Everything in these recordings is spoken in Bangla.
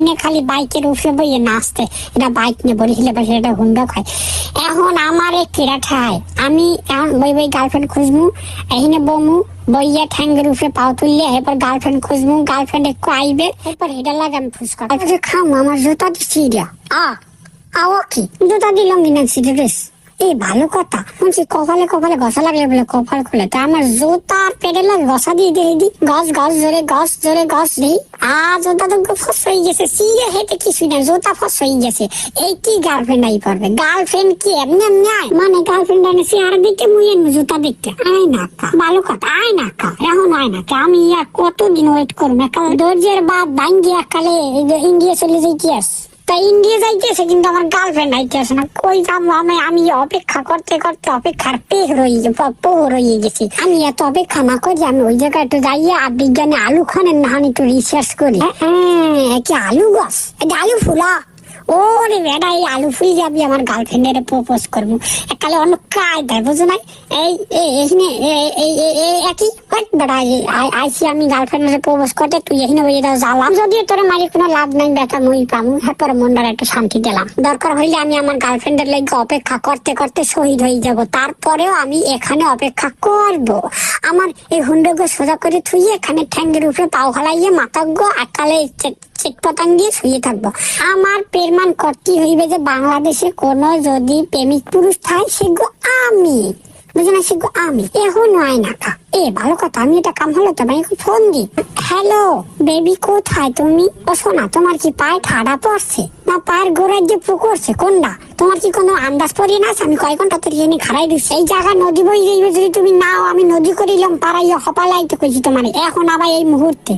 নিয়ে খালি বাইকের উপরে বইয়ে নাচতে। এটা বাইক নিয়ে বলি হিলে পাশে এটা হুন্ডা খায় এখন আমার এই কেরা ঠায় আমি এখন বই বই গার্লফ্রেন্ড খুঁজমু এখানে বমু, বইয়া ঠ্যাঙ্গের উপরে পাও তুললে এরপর গার্লফ্রেন্ড খুঁজমু গার্লফ্রেন্ড একটু আইবে, এরপর এটা লাগে আমি ফুসকা খাম আমার জুতা দিচ্ছি আ, আও কি? জুতা দিলাম কিনা সিরিয়াস এই ভালো কথা। বলছি কপালে কপালে ঘষা লাগলে বলে কপাল খুলে। তা আমার জুতা আর পেডেলে ঘষা দিয়ে দিয়ে দি। গছ গছ জোরে গছ জোরে গছ দিই আ জুতা তো ফস হয়ে গেছে সিরে হেঁটে কিছুই না জুতা ফস হয়ে গেছে। এই কি গার্লফ্রেন্ড আই পারবে গার্লফ্রেন্ড কি এমনি এমনি আয় মানে গার্লফ্রেন্ড আনে চেহারা দেখতে এনে জুতা দেখতে। আয় না ভালো কথা, আয় না এখন আয় না আমি আর কতদিন ওয়েট করব? একাল ধৈর্যের বাদ ভাঙ্গি একালে ইন্ডিয়া চলে যাই কি আস তা ইন্ডিয়া যাইতেছে, কিন্তু আমার গার্লফ্রেন্ড আইতেছে না। কই যাব আমি? আমি অপেক্ষা করতে করতে অপেক্ষার পেহ রয়ে পোহ রয়ে গেছি। আমি এত অপেক্ষা না করি, আমি ওই জায়গায় একটু যাইয়ে আর বিজ্ঞানী আলু খানের না একটু রিসার্চ করি। হ্যাঁ কি আলু গাছ? এটা আলু ফুলা? ওরে এই আলু ফুল আমার গার্লফ্রেন্ডের প্রপোজ করব। একালে অন্য বুঝো নাই? এই একই? আইসি আমি গার্লফ্রেন্ডের প্রপোজ করতে, তুই এখানে বলে দাও যদিও তোর মারি, কোনো লাভ নাই, বেটা, মুই পামু। হ্যাঁ একটু শান্তি দিলাম। দরকার হইলে আমি আমার গার্লফ্রেন্ডের লাগে অপেক্ষা করতে করতে শহীদ হয়ে যাব। তারপরেও আমি এখানে অপেক্ষা করব। আমার এই হুন্ডকে সোজা করে থুইয়ে এখানে ঠ্যাঙ্গের উপরে পাও হলাইয়ে মাতাজ্ঞ আকালে চেক পতাং দিয়ে শুয়ে থাকব। আমার প্রেমান করতে হইবে যে বাংলাদেশে কোন যদি প্রেমিক পুরুষ থাকে সেগো আমি। বুঝে না সেগো আমি। এখন হয় না এ, ভালো কথা, আমি এটা কাম হলো ভাই ফোন দি। হ্যালো বেবি কোথায় তুমি? ও শোনা তোমার কি পায়ে ঠাডা পড়ছে? না পায়ের গোড়ায় যে পুকুরছে কোনটা? তোমার কি কোনো আন্দাজ না আমি ঘণ্টা এনে খারাই দিচ্ছি এই নদী বই যাইবে যদি তুমি নাও, আমি নদী করিলাম কইছি তোমার। এখন আবার এই মুহূর্তে।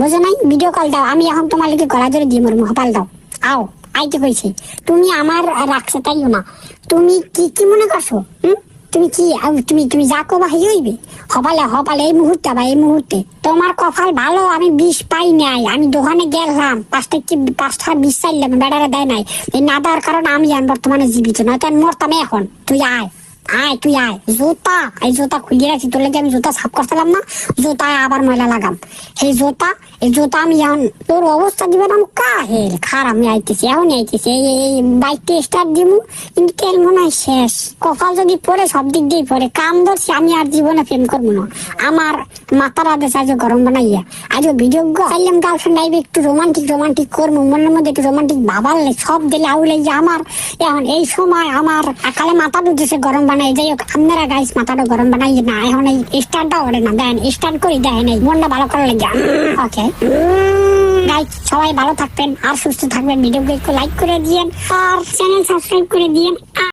বুঝো নাই? ভিডিও কল দাও। আমি এখন তোমার লিখে গলা ধরে হপাল দাও। আও, আইতে কইছি। তুমি আমার রাখছে তাইও না। তুমি কি কি মনে করছ? হুম? তুমি কি তুমি তুমি যা কবা হয়ে হইবে? হবালে হবালে এই মুহূর্তে বা এই মুহূর্তে। তোমার কপাল ভালো, আমি বিষ পাই নাই। আমি দোকানে গেলাম, পাঁচটা কি, পাঁচটা বিষ চাইলাম, বেড়ারে দেয় নাই। এই না দেওয়ার কারণে আমি বর্তমানে জীবিত নয় তো আমি মরতাম এখন। তুই আয়। আয়, তুই আয়। জুতা। এই জুতা খুলিয়ে তোর আমি জুতা সাফ না, জুতায় আবার ময়লা লাগাম। এই আমি এখন, তোর অবস্থা দিবে না খার আমি আইতেছি এখন আইতেছি। এই, এই- বাইকটা স্টার্ট দিব কিন্তু তেল মনে হয় শেষ। কপাল যদি সব দিক কাম ধরছি, আমি আর জীবনে প্রেম করব না। আমার মাথার আদেশ আজ গরম বানাইয়া আজ ভিডিও চাইলাম গার্লফ্রেন্ড আইবে একটু রোমান্টিক রোমান্টিক করব, মনের মধ্যে একটু রোমান্টিক ভাবালে সব দিলে আউলে যে আমার, এখন এই সময় আমার আকালে মাথা দুধেছে গরম বানাই যাই হোক, আপনারা গাইস মাথাটা গরম বানাই না, এখন এই স্টার্টটা ওরে না দেন স্টার্ট করি দেয় এই মনটা ভালো করে লাগে। ওকে গাইস সবাই ভালো থাকবেন, আর সুস্থ থাকবেন ভিডিওকে একটু লাইক করে দিয়েন, আর চ্যানেল সাবস্ক্রাইব করে দিয়েন